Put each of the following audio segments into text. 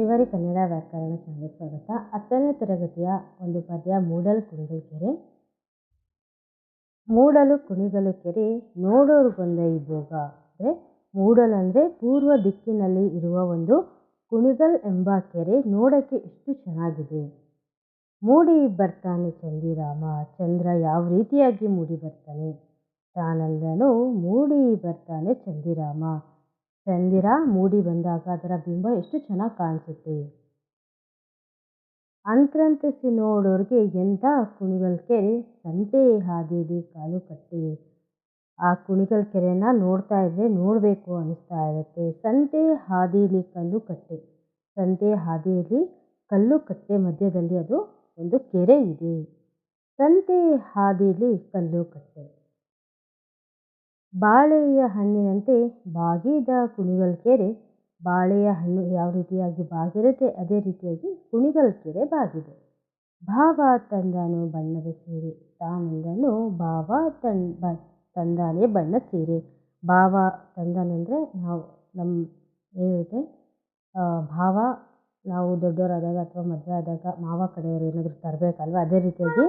ಶ್ರೀವಾರಿ ಕನ್ನಡ ವ್ಯಾಕರಣ ಸಂಘ ಸ್ವಾಗತ. ಹತ್ತನೇ ತರಗತಿಯ ಒಂದು ಪದ್ಯ, ಮೂಡಲು ಕುಣಿಗಲು ಕೆರೆ. ಮೂಡಲು ಕುಣಿಗಲು ಕೆರೆ ನೋಡೋರು ಬಂದ ಈ ಭೋಗ. ಅಂದರೆ ಮೂಡಲ್ ಅಂದರೆ ಪೂರ್ವ ದಿಕ್ಕಿನಲ್ಲಿ ಇರುವ ಒಂದು ಕುಣಿಗಲ್ ಎಂಬ ಕೆರೆ ನೋಡೋಕ್ಕೆ ಎಷ್ಟು ಚೆನ್ನಾಗಿದೆ. ಮೂಡಿ ಬರ್ತಾನೆ ಚಂದಿರಾಮ, ಚಂದ್ರ ಯಾವ ರೀತಿಯಾಗಿ ಮೂಡಿ ಬರ್ತಾನೆ? ತಾನಂದನು ಮೂಡಿ ಬರ್ತಾನೆ ಚಂದಿರಾಮ. ಚಂದಿರ ಮೂಡಿ ಬಂದಾಗ ಅದರ ಬಿಂಬ ಎಷ್ಟು ಚೆನ್ನಾಗಿ ಕಾಣಿಸುತ್ತೆ. ಅಂತ್ರಂತಿಸಿ ನೋಡೋರಿಗೆ ಎಂಥ ಕುಣಿಗಲ್ ಕೆರೆ, ಸಂತೆ ಹಾದಿಲಿ ಕಾಲು ಕಟ್ಟಿ. ಆ ಕುಣಿಗಲ್ ಕೆರೆನ ನೋಡ್ತಾ ಇದ್ರೆ ನೋಡಬೇಕು ಅನ್ನಿಸ್ತಾ ಇರುತ್ತೆ. ಸಂತೆ ಹಾದಿಲಿ ಕಲ್ಲು ಕಟ್ಟೆ. ಸಂತೆ ಹಾದಿಯಲ್ಲಿ ಕಲ್ಲು ಕಟ್ಟೆ ಮಧ್ಯದಲ್ಲಿ ಅದು ಒಂದು ಕೆರೆ ಇದೆ. ಸಂತೆ ಹಾದಿಲಿ ಕಲ್ಲು ಕಟ್ಟೆ. ಬಾಳೆಯ ಹಣ್ಣಿನಂತೆ ಬಾಗಿದ ಕುಣಿಗಲ್ ಕೆರೆ, ಬಾಳೆಯ ಹಣ್ಣು ಯಾವ ರೀತಿಯಾಗಿ ಬಾಗಿರುತ್ತೆ, ಅದೇ ರೀತಿಯಾಗಿ ಕುಣಿಗಲ್ ಕೆರೆ ಬಾಗಿದೆ. ಭಾವ ತಂದಾನು ಬಣ್ಣದ ಸೀರೆ ತಾನಂದನು ಭಾವ ತನ್ ಬ, ತಂದಾನೆ ಬಣ್ಣ ಸೀರೆ. ಭಾವ ತಂದಾನೆ ಅಂದರೆ ನಾವು ನಮ್ಮ ಏನಿರುತ್ತೆ ಭಾವ ನಾವು ದೊಡ್ಡವರಾದಾಗ ಅಥವಾ ಮದುವೆ ಆದಾಗ ಮಾವ ಕಡೆಯವರು ಏನಾದರೂ ತರಬೇಕಲ್ವ? ಅದೇ ರೀತಿಯಾಗಿ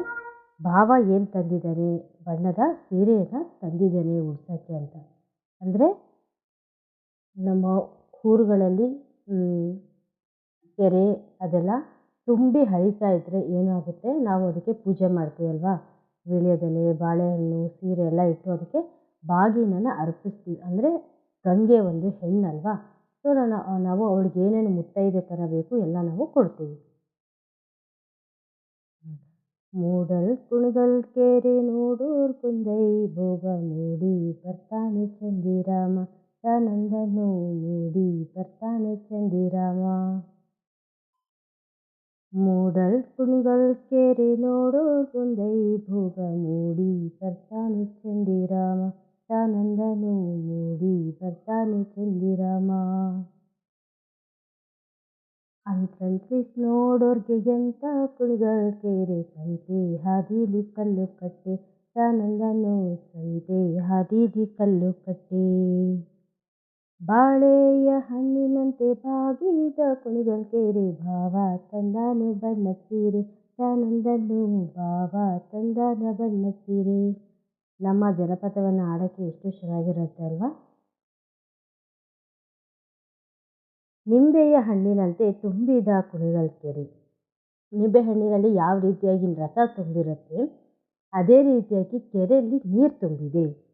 ಭಾವ ಏನು ತಂದಿದ್ದಾನೆ ಬಣ್ಣದ ಸೀರೆಯನ್ನು ತಂದಿದ್ದಾನೆ ಉಡ್ಸೋಕ್ಕೆ ಅಂತ. ಅಂದರೆ ನಮ್ಮ ಊರುಗಳಲ್ಲಿ ಕೆರೆ ಅದೆಲ್ಲ ತುಂಬಿ ಹರಿತಾ ಇದ್ದರೆ ಏನಾಗುತ್ತೆ? ನಾವು ಅದಕ್ಕೆ ಪೂಜೆ ಮಾಡ್ತೀವಲ್ವಾ ವೀಳ್ಯದೆಲೆ, ಬಾಳೆಹಣ್ಣು, ಸೀರೆ ಎಲ್ಲ ಇಟ್ಟು ಅದಕ್ಕೆ ಬಾಗಿನನ್ನು ಅರ್ಪಿಸ್ತೀವಿ. ಅಂದರೆ ಗಂಗೆ ಒಂದು ಹೆಣ್ಣಲ್ವಾ? ಸೊ, ನಾನು, ನಾವು ಅವಳಿಗೆ ಏನೇನು ಮುತ್ತೈದೆ ಥರ ಬೇಕು ಎಲ್ಲ ನಾವು ಕೊಡ್ತೀವಿ. ಮೂಡಲ್ ಕುಣಿಗಲ್ ಕೆರೆ ನೋಡೋರ್ ಕುಂದೈ ಭೋಗ ಮೂಡಿ ಬರ್ತಾನೆ ಚಂದಿರಾಮ ತಾನಂದನು ಮೂಡಿ ಬರ್ತಾನೆ ಚಂದಿರಾಮ ಮೂಡಲ್ ಕುಣಿಗಲ್ ಕೆರೆ ನೋಡೋರ್ ಕುಂದೈ ಭೋಗ ಮೂಡಿ ಬರ್ತಾನೆ ಚಂದಿರಾಮ ತಾನಂದನು ಮೂಡಿ ಬರ್ತಾನೆ ಚಂದಿರಾಮ ಅಂತಂತ್ರಿಸ್ ನೋಡೋರ್ಗೆ ಎಂಥ ಕುಣಿಗಲ್ ಕೇರೆ ಸಂತೆ ಹಾದಿಲಿ ಕಲ್ಲು ಕಟ್ಟೆ ಸಾನಂದನು ಸಂತೆ. ಹಾದಿಲಿ ಕಲ್ಲು ಕಟ್ಟೆ. ಬಾಳೆಯ ಹಣ್ಣಿನಂತೆ ಬಾಗಿದ ಕುಣಿಗಲ್ ಕೇರೆ ಭಾವ. ತಂದಾನು ಬಣ್ಣ ಸೀರೆ ಸಾನಂದನು ಭಾವ. ತಂದಾನ ಬಣ್ಣ ಸೀರೆ. ನಮ್ಮ ಜನಪದವನ್ನು ಆಡೋಕ್ಕೆ ಎಷ್ಟು ಚೆನ್ನಾಗಿರುತ್ತೆ ಅಲ್ವಾ? ನಿಂಬೆಯ ಹಣ್ಣಿನಂತೆ ತುಂಬಿದ ಕುಣಿಗಲ್ ಕೆರೆ. ನಿಂಬೆ ಹಣ್ಣಿನಲ್ಲಿ ಯಾವ ರೀತಿಯಾಗಿ ರಸ ತುಂಬಿರುತ್ತೆ? ಅದೇ ರೀತಿಯಾಗಿ ಕೆರೆಯಲ್ಲಿ ನೀರು ತುಂಬಿದೆ.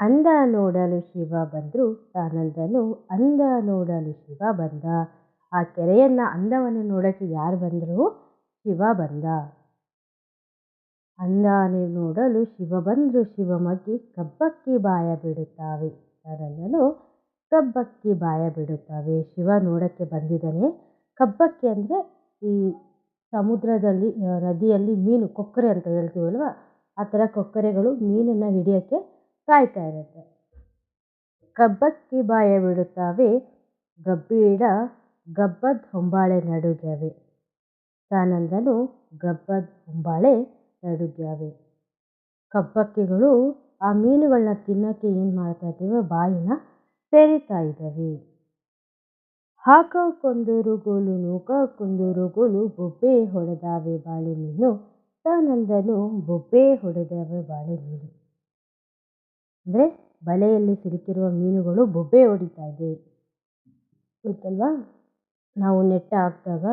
ಅಂದ ನೋಡಲು ಶಿವ ಬಂದರು ತಾನಂದನು ಅಂದ ನೋಡಲು ಶಿವ ಬಂದ. ಆ ಕೆರೆಯನ್ನು ಅಂದವನ್ನು ನೋಡೋಕ್ಕೆ ಯಾರು ಬಂದರು? ಶಿವ ಬಂದ. ಅಂದಾನೆ ನೋಡಲು ಶಿವ ಬಂದರು ಶಿವಮಗ್ಗಿ ಕಬ್ಬಕ್ಕಿ ಬಾಯ ಬಿಡುತ್ತಾವೆ. ತಾನಂದನು ಕಬ್ಬಕ್ಕಿ ಬಾಯ ಬಿಡುತ್ತವೆ. ಶಿವ ನೋಡೋಕ್ಕೆ ಬಂದಿದ್ದಾನೆ. ಕಬ್ಬಕ್ಕಿ ಅಂದರೆ ಈ ಸಮುದ್ರದಲ್ಲಿ ನದಿಯಲ್ಲಿ ಮೀನು, ಕೊಕ್ಕರೆ ಅಂತ ಹೇಳ್ತೀವಲ್ವ? ಆ ಥರ ಕೊಕ್ಕರೆಗಳು ಮೀನನ್ನು ಹಿಡಿಯೋಕ್ಕೆ ಕಾಯ್ತಾ ಇರುತ್ತೆ. ಕಬ್ಬಕ್ಕಿ ಬಾಯ ಬಿಡುತ್ತವೆ. ಗಬ್ಬೀಡ, ಗಬ್ಬದ ಹೊಂಬಾಳೆ ನಡುಗ್ಯಾವೆ. ಸಾನಂದನು ಗಬ್ಬದ ಹೊಂಬಾಳೆ ನಡುಗ್ಯಾವೆ. ಕಬ್ಬಕ್ಕಿಗಳು ಆ ಮೀನುಗಳನ್ನ ತಿನ್ನೋಕ್ಕೆ ಏನು ಮಾಡ್ತಾ ಇದ್ದೀವಿ? ಬಾಯಿನ ತೆರಿತಾ ಇದ್ದಾವೆ. ಹಾಕಕೊಂದೂರು ಗೋಲು ನೂಕಕೊಂದೂರು ಗೋಲು ಬೊಬ್ಬೆ ಹೊಡೆದಾವೆ ಬಾಳೆ ಮೀನು. ತಾನಂದನು ಬೊಬ್ಬೆ ಹೊಡೆದಾವೆ ಬಾಳೆ ಮೀನು. ಅಂದರೆ ಬಲೆಯಲ್ಲಿ ಸಿಲುಕಿರುವ ಮೀನುಗಳು ಬೊಬ್ಬೆ ಹೊಡಿತಾ ಇದೆ. ಗೊತ್ತಲ್ವಾ? ನಾವು ನೆಟ್ಟ ಹಾಕಿದಾಗ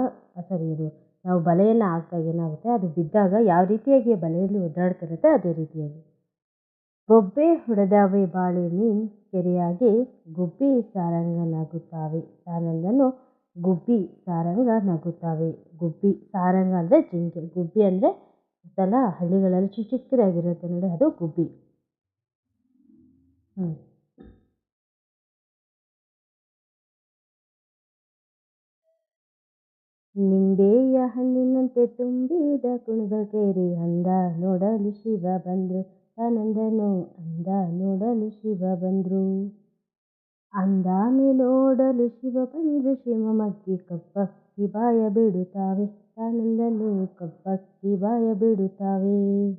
ಸಾರಿ ಇದು ನಾವು ಬಲೆಯನ್ನು ಹಾಕಿದಾಗ ಏನಾಗುತ್ತೆ? ಅದು ಬಿದ್ದಾಗ ಯಾವ ರೀತಿಯಾಗಿ ಬಲೆಯಲ್ಲಿ ಒದ್ದಾಡ್ತಿರುತ್ತೆ ಅದೇ ರೀತಿಯಾಗಿ. ಬೊಬ್ಬೆ ಹೊಡೆದಾವೆ ಬಾಳೆ ಮೀನ್ ಕೆರೆಯಾಗಿ ಗುಬ್ಬಿ ಸಾರಂಗ ನಗುತ್ತಾವೆ. ಸಾರಂಗನು ಗುಬ್ಬಿ ಸಾರಂಗ ನಗುತ್ತಾವೆ. ಗುಬ್ಬಿ ಸಾರಂಗ ಅಂದರೆ ಜಿಂಕೆ, ಗುಬ್ಬಿ ಅಂದರೆ ಗೊತ್ತಲ್ಲ ಹಳ್ಳಿಗಳಲ್ಲಿ ಚಿಕ್ಕ ಚಿಕ್ಕದಾಗಿರುತ್ತೆ ನೋಡಿ ಅದು ಗುಬ್ಬಿ. ನಿಂಬೆಯ ಹಣ್ಣಿನಂತೆ ತುಂಬಿದ ಕುಣಿಗಲ್ ಕೇರಿ ಅಂದ ನೋಡಲು ಶಿವ ಬಂದರು. ತಾನಂದನು ಅಂದ ನೋಡಲು ಶಿವ ಬಂದರು. ಅಂದಾನೆ ನೋಡಲು ಶಿವ ಬಂದರು, ಶಿವ ಮಗ್ಗಿ ಕಬ್ಬಕ್ಕಿ ಬಾಯ ಬಿಡುತ್ತಾವೆ. ತಾನಂದನು ಕಬ್ಬಕ್ಕಿ ಬಾಯ ಬಿಡುತ್ತಾವೆ.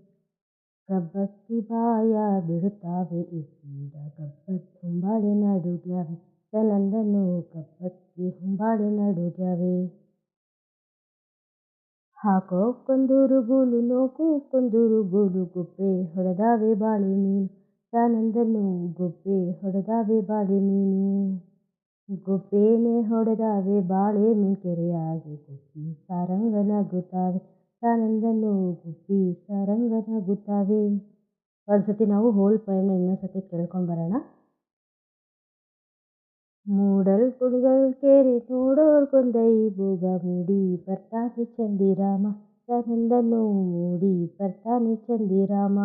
ಕಬ್ಬಕ್ಕಿ ಬಾಯ ಬಿಡುತ್ತಾವೆ ಇದ್ದೀಡ ಗಬ್ಬದ ಹೊಂಬಾಳೆ ನಡುಗ್ಯಾವೆ. ತಾನಂದನು ಕಬ್ಬಕ್ಕಿ ಹೊಂಬಾಳೆ ಬಾಳೆ ನಡುಗ್ಯಾವೆ. ಹಾಕೋ ಕೊಂದೂರು ಗೂಲು ನೋಕು ಕೊಂದೂರು ಗೋಲು ಗುಬ್ಬೆ ಹೊಡೆದಾವೆ ಬಾಳೆ ಮೀನು. ತಾನಂದನು ಗುಬ್ಬೆ ಹೊಡೆದಾವೆ ಬಾಳೆ ಮೀನು. ಗುಬ್ಬೇನೆ ಹೊಡೆದಾವೆ ಬಾಳೆ ಮೀನು. ಕೆರೆಯಾಗಿ ಗುಬ್ಬಿ ಸಾರಂಗನಾಗುತ್ತಾವೆ. ತಾನಂದನು ಗುಬ್ಬಿ ಸಾರಂಗನಾಗುತ್ತಾವೆ. ಒಂದು ಒಂದ್ಸತಿ ನಾವು ಹೋಲ್ ಪೈಮ್ನ ಇನ್ನೊಂದ್ಸತಿ ಕೇಳ್ಕೊಂಬರೋಣ ಮೂಡಲ್ ಕುಣಿಗಲ್ ಕೇರಿ ನೋಡೋರ್ ಕೊಂದೈ ಬೂಗ ಮೂಡಿ ಬರ್ತಾನೆ ಚಂದಿರಾಮ ತಾನಂದನು ಮೂಡಿ ಬರ್ತಾನೆ ಚಂದಿರಾಮ.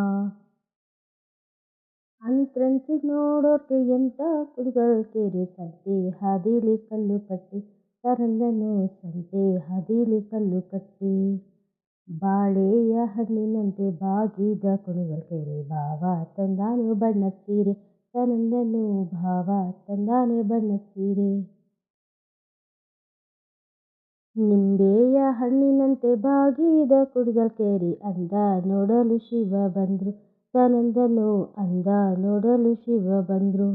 ಅಂತ್ರಂಚಿ ನೋಡೋರ್ಗೆ ಎಂತ ಕುಣಿಗಲ್ ಕೇರಿ ಸಂತೆ, ಹಾದಿಲಿ ಕಲ್ಲು ಕಟ್ಟಿ ತಾನಂದನು ಸಂತೆ, ಹಾದಿಲಿ ಕಲ್ಲು ಕಟ್ಟಿ. ಬಾಳೆಯ ಹಣ್ಣಿನಂತೆ ಬಾಗಿದ ಕುಣಿಗಲ್ ಕೆರೆ, ಬಾವ ತಂದಾನು ಬಣ್ಣ ಸೀರೆ ತಾನಂದನು ಭಾವ ತಂದಾನೆ ಬಣ್ಣ ಸೀರೆ ನಿಂಬೆಯ ಹಣ್ಣಿನಂತೆ ಬಾಗಿದ ಕುಣಿಗಲ್ ಕೇರಿ ಅಂದ ನೋಡಲು ಶಿವ ಬಂದ್ರು. ತಾನಂದನು ಅಂದ ನೋಡಲು ಶಿವ ಬಂದ್ರು.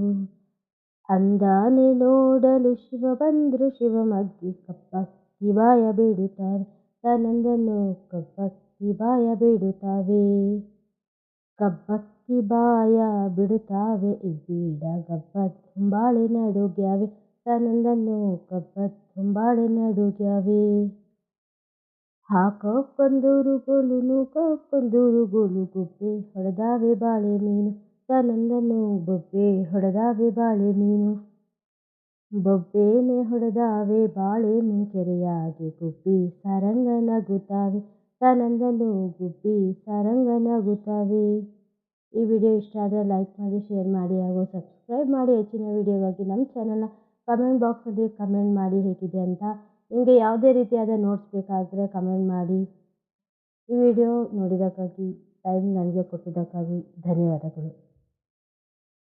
ಅಂದಾನೆ ನೋಡಲು ಶಿವ ಬಂದ್ರು. ಶಿವ ಮಗ್ಗಿ ಕಪ್ಪಕ್ಕಿ ಬಾಯ ಬೇಡುತ್ತಾವೆ ತಾನಂದನು ಕಬ್ಬಕ್ಕಿ ಬಾಯ ಬೇಡುತ್ತಾವೆ ಕಬ್ಬಕ್ಕಿ ಬಾಯ ಬಿಡುತ್ತಾವೆ. ಇಬ್ಬೀಡ ಗಬ್ಬದ ಹೊಂಬಾಳೆ ನಡುಗ್ಯಾವೆ. ತಾನಂದನು ಗಬ್ಬದ ಹೊಂಬಾಳೆ ನಡುಗ್ಯಾವೆ. ಹಾಕೋ ಕೊಂದೂರು ಗೋಲು ನೂಕೋ ಕೊಂದೂರು ಗೋಲು ಗುಬ್ಬೆ ಹೊಡೆದಾವೆ ಬಾಳೆ ಮೀನು. ತಾನಂದನು ಬೊಬ್ಬೆ ಹೊಡೆದಾವೆ ಬಾಳೆ ಮೀನು. ಬೊಬ್ಬೇನೆ ಹೊಡೆದಾವೆ ಬಾಳೆ ಮೀನು. ಕೆರೆಯಾಗಿ ಗುಬ್ಬಿ ಸಾರಂಗ ನಗುತ್ತಾವೆ. ತಾನಂದನು ಗುಬ್ಬಿ ಸಾರಂಗ ನಗುತ್ತಾವೆ. ಈ ವಿಡಿಯೋ ಇಷ್ಟ ಆದರೆ ಲೈಕ್ ಮಾಡಿ, ಶೇರ್ ಮಾಡಿ ಹಾಗೂ ಸಬ್ಸ್ಕ್ರೈಬ್ ಮಾಡಿ. ಹೆಚ್ಚಿನ ವಿಡಿಯೋಗಾಗಿ ನಮ್ಮ ಚಾನಲ್ನ ಕಮೆಂಟ್ ಬಾಕ್ಸಲ್ಲಿ ಕಮೆಂಟ್ ಮಾಡಿ ಹೇಗಿದೆ ಅಂತ ನಿಮಗೆ ಯಾವುದೇ ರೀತಿಯಾದ ನೋಟ್ಸ್ ಬೇಕಾದರೆ ಕಮೆಂಟ್ ಮಾಡಿ. ಈ ವಿಡಿಯೋ ನೋಡಿದ್ದಕ್ಕಾಗಿ ಟೈಮ್ ನನಗೆ ಕೊಟ್ಟಿದ್ದಕ್ಕಾಗಿ ಧನ್ಯವಾದಗಳು.